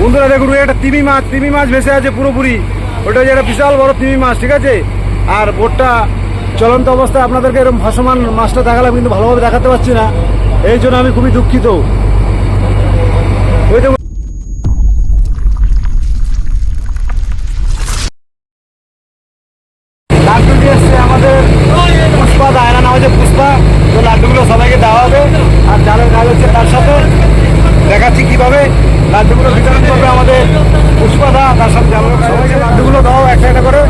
বন্ধুরা, দেখুন একটা তিমি মাছ তিমি মাছ ভেসে আছে পুরোপুরি। ওটা যে একটা বিশাল বড় তিমি মাছ, ঠিক আছে? আর বোটটা চলন্ত অবস্থায় আপনাদেরকে এরকম ভাসমান মাছটা দেখালাম, কিন্তু ভালোভাবে দেখাতে পারছি না। এই জন্য আমি খুবই দুঃখিত ওই দেখুন লাড্ডু নিয়ে এসছে আমাদের পুষ্পা দায়না নাম হচ্ছে পুষ্পা তো লাড্ডুগুলো সবাইকে দেওয়া হবে আর জালের কাজ হচ্ছে তার সাথে দেখাচ্ছি কীভাবে লাড্ডুগুলো বিতরণ করবে আমাদের পুষ্পা দা তার সাথে সবাইকে লাড্ডুগুলো দাও একটা একটা করে।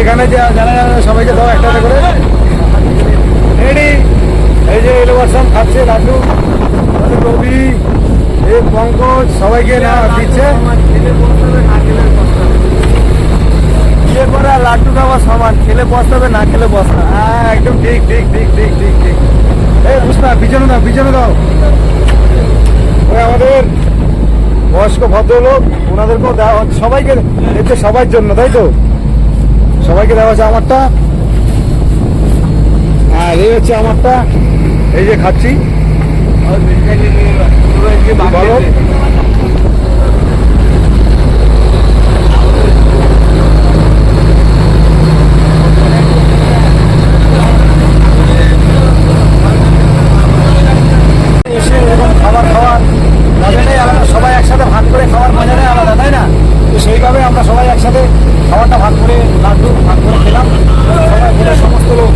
এখানে যে জানা জানা সবাইকে দাও একটা একটা করে। রেডি এই যে এলোবাসাম খাচ্ছে লাড্ডু। রবি এই পঙ্কজ, সবাইকে না দিচ্ছে। বিয়ে করে লাড্ডু খাওয়া সমান, খেলে বসতে না খেলে বসতে হ্যাঁ একদম ঠিক ঠিক ঠিক ঠিক ঠিক ঠিক। এই বুঝতে পিছনে দাও পিছনে দাও। আমাদের বয়স্ক ভদ্রলোক ওনাদেরকেও দেওয়া হচ্ছে। সবাইকে এতে সবার জন্য তাই তো? সবাইকে দেওয়া হচ্ছে আমারটা। আর এই হচ্ছে আমারটা। এই যে খাচ্ছি। বলো এসে এরকম খাবার খাওয়ার মজাটাই আলাদা সবাই একসাথে ভাগ করে খাওয়ার মজাটাই আলাদা তাই না তো সেইভাবে আমরা সবাই একসাথে খাবারটা ভাগ করে লাড্ডু ভাগ করে খেলাম সবাই মিলে সমস্ত লোক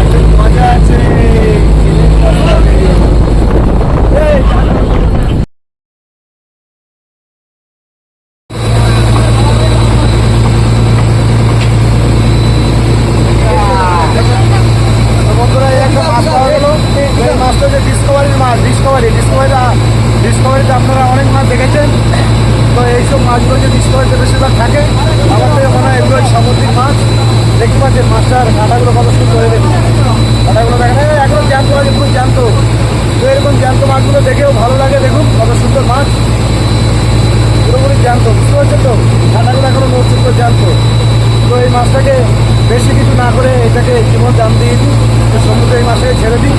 একদম মজা আছে এই, তো বন্ধুরা এই একটা মাছ পাওয়া গেল এই মাছটা হচ্ছে ডিসকভারির মাছ ডিসকভারি ডিসকভারি ডিসকভারিতে আপনারা অনেক মাছ দেখেছেন, তো এইসব মাছগুলো যে ডিসকভারিতে বেশিরভাগ থাকে মনে হয় এগুলো সামুদ্রিক মাছ। দেখতে পাচ্ছেন মাছটার কাঁটাগুলো কত সুন্দর হয়ে দেখুন কাঁটাগুলো দেখেন একদম জ্যান্ত আছে, পুরো জ্যান্ত। তো এরকম জ্যান্ত মাছগুলো দেখেও ভালো লাগে, দেখুন কত সুন্দর মাছ। পুরোপুরি জ্যান্ত, বুঝতে পারছেন তো? কাঁটাগুলো এখনও নড়ছে পুরো জ্যান্ত। তো এই মাছটাকে বেশি কিছু না করে এটাকে জীবন জান দিয়ে দিই তো সমুদ্রে এই মাছটাকে ছেড়ে দিই